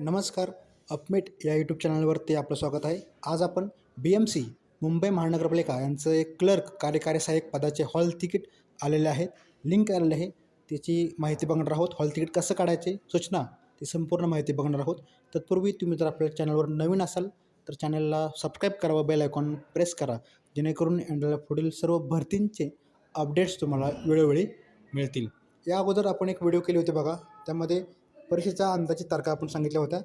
नमस्कार. अपमेट या यूट्यूब चॅनलवरती आपलं स्वागत आहे. आज आपण बी एम सी मुंबई महानगरपालिका यांचं एक क्लर्क कार्यकारी सहाय्यक पदाचे हॉल तिकीट आलेले आहेत. लिंक आलेले आहे. त्याची माहिती बघणार आहोत. हॉल तिकीट कसं काढायचे? सूचना. ती संपूर्ण माहिती बघणार आहोत. तत्पूर्वी तुम्ही जर आपल्या चॅनलवर नवीन असाल तर चॅनलला सबस्क्राईब करा व बेल आयकॉन प्रेस करा. जेणेकरून यांना पुढील सर्व भरतींचे अपडेट्स तुम्हाला वेळोवेळी मिळतील. या अगोदर आपण एक व्हिडिओ केले होते बघा. त्यामध्ये परीक्षेच्या अंदाजित तारखा आपण सांगितल्या होत्या.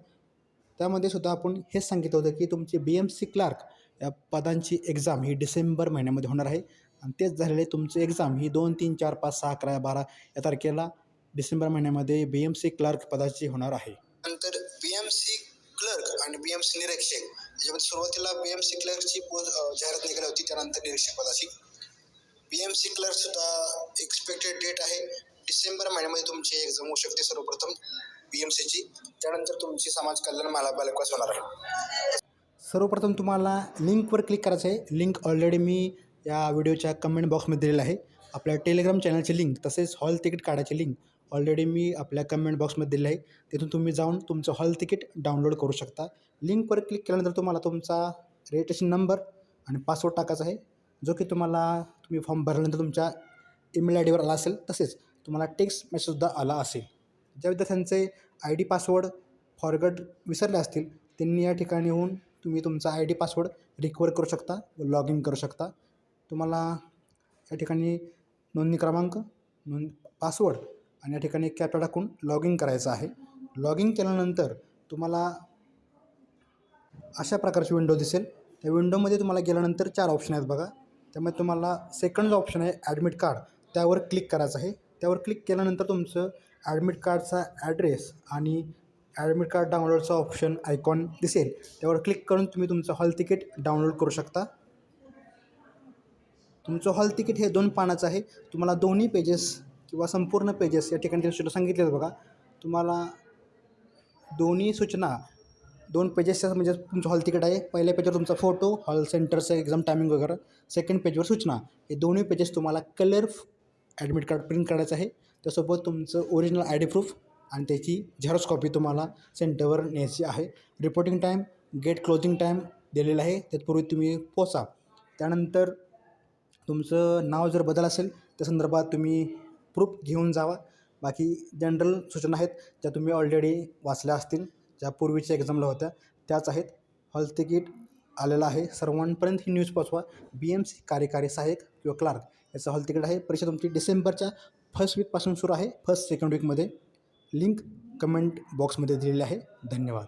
त्यामध्ये सुद्धा आपण हेच सांगितलं होतं की तुमची बी एम सी क्लार्क या पदांची एक्झाम ही डिसेंबर महिन्यामध्ये होणार आहे. आणि तेच झालेले तुमची एक्झाम ही दोन तीन चार पाच सहा अकरा बारा या तारखेला डिसेंबर महिन्यामध्ये बी एम सी क्लार्क पदाची होणार आहे. नंतर बी एम सी क्लर्क आणि बी एम सी निरीक्षक याच्यामध्ये सुरुवातीला बी एम सी क्लर्कची पोस्ट जाहिरात निघाली होती त्यानंतर निरीक्षक पदाची. बी एम सी क्लर्क सुद्धा एक्सपेक्टेड डेट आहे. डिसेंबर महिन्यामध्ये तुमची एक्झाम होऊ शकते सर्वप्रथम. बी एम सीची त्यानंतर तुमची समाज कल्याण महापालिकाच होणार आहे. सर्वप्रथम तुम्हाला लिंकवर क्लिक करायचं आहे लिंक ऑलरेडी मी या व्हिडिओच्या कमेंट बॉक्समध्ये दिलेलं आहे. आपल्या टेलिग्राम चॅनलची लिंक तसेच हॉल तिकीट काढायची लिंक ऑलरेडी मी आपल्या कमेंट बॉक्समध्ये दिलं आहे. तिथून तुम्ही जाऊन तुमचं हॉल तिकीट डाउनलोड करू शकता. लिंकवर क्लिक केल्यानंतर तुम्हाला तुमचा रजिस्ट्रेशन नंबर आणि पासवर्ड टाकायचा आहे. जो की तुम्हाला तुम्ही फॉर्म भरल्यानंतर तुमच्या ईमेल आय डीवर आला असेल तसेच तुम्हाला टेक्स्ट मेसेजसुद्धा आला असेल. ज्या विद्यार्थ्यांचे आय डी पासवर्ड फॉरगट विसरले असतील त्यांनी या ठिकाणी येऊन तुम्ही तुमचा आय डी पासवर्ड रिकवर करू शकता व लॉग इन करू शकता. तुम्हाला या ठिकाणी नोंदणी क्रमांक नोंद पासवर्ड आणि या ठिकाणी कॅप्टा टाकून लॉग इन करायचं आहे. लॉग इन केल्यानंतर तुम्हाला अशा प्रकारची विंडो दिसेल. त्या विंडोमध्ये तुम्हाला गेल्यानंतर चार ऑप्शन आहेत बघा. त्यामुळे तुम्हाला सेकंड जो ऑप्शन आहे ॲडमिट कार्ड त्यावर क्लिक करायचं आहे. त्यावर क्लिक केल्यानंतर तुमचं ॲडमिट कार्डचा ॲड्रेस आणि ॲडमिट कार्ड डाउनलोडचा ऑप्शन आयकॉन दिसेल. त्यावर क्लिक करून तुम्ही तुमचं हॉल तिकीट डाउनलोड करू शकता. तुमचं हॉल तिकीट हे दोन पानाचं आहे. तुम्हाला दोन्ही पेजेस किंवा संपूर्ण पेजेस या ठिकाणी सूचना सांगितलेलं बघा. तुम्हाला दोन्ही सूचना दोन पेजेसच्या म्हणजे तुमचं हॉल तिकीट आहे. पहिल्या पेजवर तुमचा फोटो हॉल सेंटरचं एक्झाम टायमिंग वगैरे. सेकंड पेजवर सूचना. हे दोन्ही पेजेस तुम्हाला कलर ॲडमिट कार्ड प्रिंट करायचं आहे. त्यासोबत तुमचं ओरिजिनल आय डी प्रूफ आणि त्याची झेरॉक्स कॉपी तुम्हाला सेंटरवर न्यायची आहे. Reporting time gate closing time दिलेला आहे. त्यापूर्वी तुम्ही पोचा. त्यानंतर तुमचं नाव जर बदल असेल त्या संदर्भात तुम्ही प्रूफ घेऊन जावा. बाकी जनरल सूचना आहेत ज्या तुम्ही ऑलरेडी वाचल्या असतील ज्या पूर्वीच्या एक्झामला होत्या त्याच आहेत. हॉल तिकीट आलेलं आहे. सर्वांपर्यंत ही न्यूज पोचवा. बी एम सी कार्यकारी सहाय्यक किंवा क्लार्क याचं हॉल तिकीट आहे. परीक्षा तुमची डिसेंबरच्या फर्स्ट वीकपासून सुरू आहे फर्स्ट सेकंड वीकमध्ये. लिंक कमेंट बॉक्समध्ये दिलेली आहे. धन्यवाद.